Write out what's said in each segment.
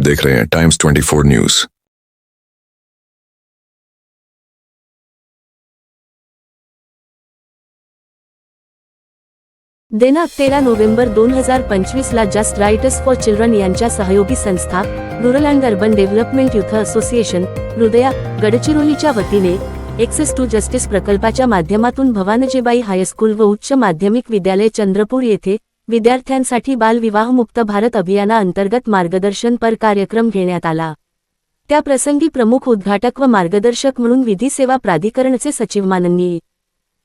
देख रहे हैं टाइम्स 24 न्यूज दिनांक तेरा नोव्हेंबर दोन हजार पंचवीस ला जस्ट राईटस फॉर चिल्ड्रन यांच्या सहयोगी संस्था rural and urban development youth association Hridaya गडचिरोलीच्या वतीने एक्सेस टू जस्टिस प्रकल्पाच्या माध्यमातून भवानजीबाई हायस्कूल व उच्च माध्यमिक विद्यालय चंद्रपूर येथे विद्यार्थ्यांसाठी बालविवाहमुक्त भारत अभियानाअंतर्गत मार्गदर्शनपर कार्यक्रम घेण्यात आला. त्या प्रसंगी प्रमुख उद्घाटक व मार्गदर्शक म्हणून विधी सेवा प्राधिकरणचे सचिव माननीय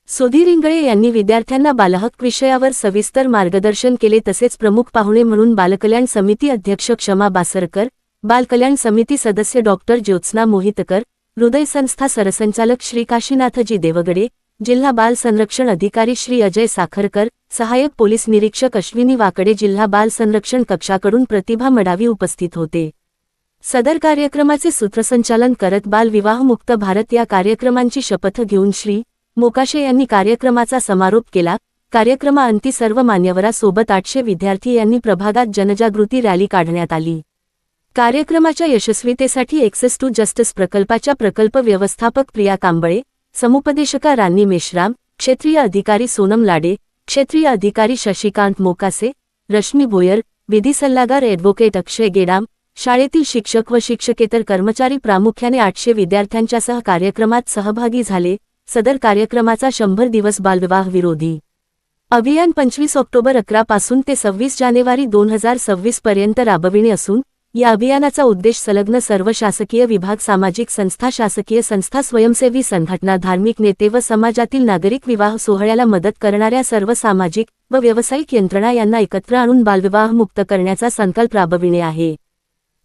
सुधीर इंगळे यांनी विद्यार्थ्यांना बालहक्क विषयावर सविस्तर मार्गदर्शन केले तसेच प्रमुख पाहुणे म्हणून बालकल्याण समिती अध्यक्ष क्षमा बासरकर बालकल्याण समिती सदस्य डॉक्टर ज्योत्स्ना मोहितकर हृदय संस्था सरसंचालक श्री काशीनाथजी देवगडे जिल्हा बाल संरक्षण अधिकारी श्री अजय साखरकर सहाय्यक पोलीस निरीक्षक अश्विनी वाकडे जिल्हा बाल संरक्षण कक्षाकडून प्रतिभा मडावी उपस्थित होते. सदर कार्यक्रमाचे सूत्रसंचालन करत बाल विवाहमुक्त भारत या कार्यक्रमांची शपथ घेऊन श्री मोकाशे यांनी कार्यक्रमाचा समारोप केला. कार्यक्रमाअंती सर्व मान्यवरासोबत आठशे विद्यार्थी यांनी प्रभागात जनजागृती रॅली काढण्यात आली. कार्यक्रमाच्या यशस्वीतेसाठी एक्सेस टू जस्टिस प्रकल्पाच्या प्रकल्प व्यवस्थापक प्रिया कांबळे समुपदेशका रान्नी मेश्राम क्षेत्रीय अधिकारी सोनम लाडे क्षेत्रीय अधिकारी शशिकांत मोकासे रश्मी भोयर विधी सल्लागार ॲडव्होकेट अक्षय गेडाम शाळेतील शिक्षक व शिक्षकेतर कर्मचारी प्रामुख्याने आठशे विद्यार्थ्यांच्यासह कार्यक्रमात सहभागी झाले. सदर कार्यक्रमाचा शंभर दिवस बालविवाह विरोधी. अभियान पंचवीस ऑक्टोबर अकरा पासून ते सव्वीस जानेवारी दोन हजार सव्वीस पर्यंत राबविणे असून या अभियानाचा उद्देश संलग्न सर्व शासकीय विभाग सामाजिक संस्था शासकीय संस्था स्वयंसेवी संघटना धार्मिक नेते व समाजातील नागरिक विवाह सोहळ्याला मदत करणाऱ्या सर्व सामाजिक व व्यावसायिक यंत्रणा यांना एकत्र आणून बालविवाह मुक्त करण्याचा संकल्प राबविणे आहे.